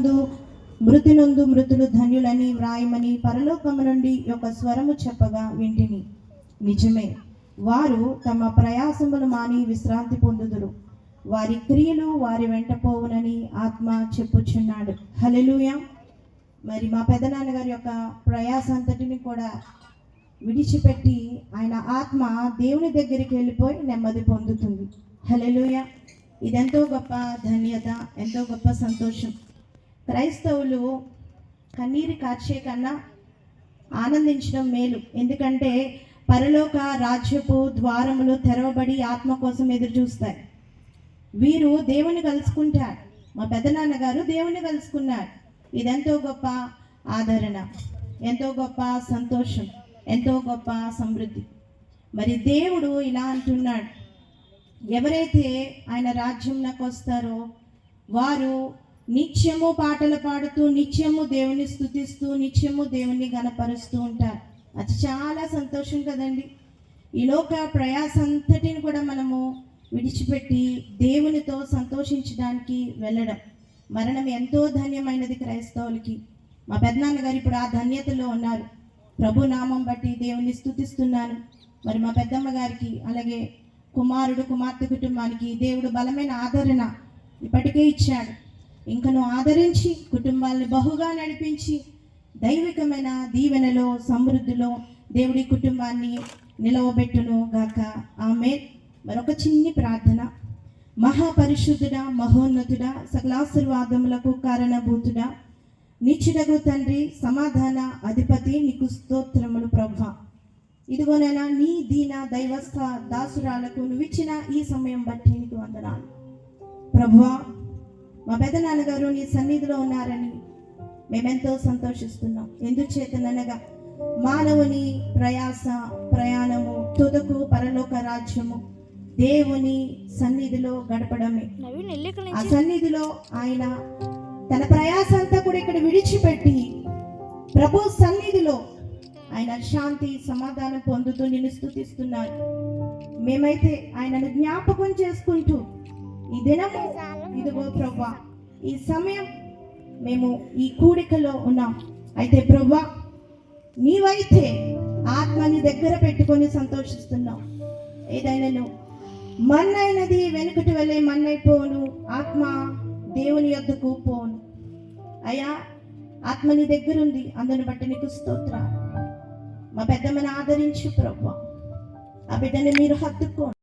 నందు మృతి నందు మృతులు ధన్యులని వ్రాయమని పరలోకము నుండి ఒక స్వరము చెప్పగా వింటిని. నిజమే వారు తమ ప్రయాసములు మాని విశ్రాంతి పొందుదురు. వారి క్రియలు వారి వెంట పోవునని ఆత్మ చెప్పుచున్నాడు. హలెలుయ మరి మా పెదనాన్నగారి యొక్క ప్రయాస అంతటిని కూడా విడిచిపెట్టి ఆయన ఆత్మ దేవుని దగ్గరికి వెళ్ళిపోయి నెమ్మది పొందుతుంది. హలెలుయ ఇదెంతో గొప్ప ధన్యత ఎంతో గొప్ప సంతోషం. క్రైస్తవులు కన్నీరు కార్చే కన్నా ఆనందించడం మేలు. ఎందుకంటే పరలోక రాజ్యపు ద్వారములు తెరవబడి ఆత్మ కోసం ఎదురు చూస్తాయి. వీరు దేవుని కలుసుకుంటారు. మా పెద్దనాన్నగారు దేవుని కలుసుకున్నారు. ఇదెంతో గొప్ప ఆదరణ. ఎంతో గొప్ప సంతోషం. ఎంతో గొప్ప సమృద్ధి. మరి దేవుడు ఇలా అంటున్నాడు. ఎవరైతే ఆయన రాజ్యంలోకి వస్తారో వారు నిత్యము పాటలు పాడుతూ నిత్యము దేవుని స్థుతిస్తూ నిత్యము దేవుని గనపరుస్తూ ఉంటారు. అది చాలా సంతోషం కదండి. ఈ లోక ప్రయాస అంతటిని కూడా మనము విడిచిపెట్టి దేవునితో సంతోషించడానికి వెళ్ళడం మరణం ఎంతో ధన్యమైనది క్రైస్తవులకి. మా పెద్దనాన్నగారు ఇప్పుడు ఆ ధన్యతలో ఉన్నారు. ప్రభు నామం బట్టి దేవుని స్థుతిస్తున్నాను మరి మా పెద్దమ్మ గారికి అలాగే కుమారుడు కుమార్తె కుటుంబానికి దేవుడు బలమైన ఆదరణ ఇప్పటికే ఇచ్చాడు. ఇంకను ఆదరించి కుటుంబాలను బహుగా నడిపించి దైవికమైన దీవెనలో సమృద్ధిలో దేవుడి కుటుంబాన్ని నిలవబెట్టును గాక. ఆమె మరొక చిన్ని ప్రార్థన. మహాపరిశుద్ధుడా మహోన్నతుడా సకలాశీర్వాదములకు కారణభూతుడా నిచ్చుడగు తండ్రి సమాధాన అధిపతి నీకు స్తోత్రములు ప్రభ. ఇదిగోనైనా నీ దీన దైవస్థ దాసురాలకు నువ్విచ్చిన ఈ సమయం బట్టి నీకు వందనాలు. ప్రభువా మా పెద్ద నాన్నగారు నీ సన్నిధిలో ఉన్నారని మేమెంతో సంతోషిస్తున్నాం. ఎందుచేతననగా మానవుని ప్రయాస ప్రయాణము తుదకు పరలోక రాజ్యము దేవుని సన్నిధిలో గడపడమే. ఆ సన్నిధిలో ఆయన తన ప్రయాస అంతా కూడా ఇక్కడ విడిచిపెట్టి ప్రభు సన్నిధిలో ఆయన శాంతి సమాధానం పొందుతూ నిన్ను స్థుతిస్తున్నారు మేమైతే ఆయనను జ్ఞాపకం చేసుకుంటూ ఈ దినము ఇదిగో ప్రభా ఈ సమయం మేము ఈ కూడికలో ఉన్నాం. అయితే ప్రభా నీవైతే ఆత్మని దగ్గర పెట్టుకొని సంతోషిస్తున్నావు. ఏదైనాను మన్నైనది వెనుకటి వెళ్ళే మన్నైపోను ఆత్మ దేవుని యొద్దకు పోను. అయ్యా ఆత్మ నీ దగ్గరుంది అందుని బట్టి నీకు స్తోత్ర మా పెద్దమ్మని ఆదరించు ప్రభు. ఆ బిడ్డని మీరు హత్తుకోండి.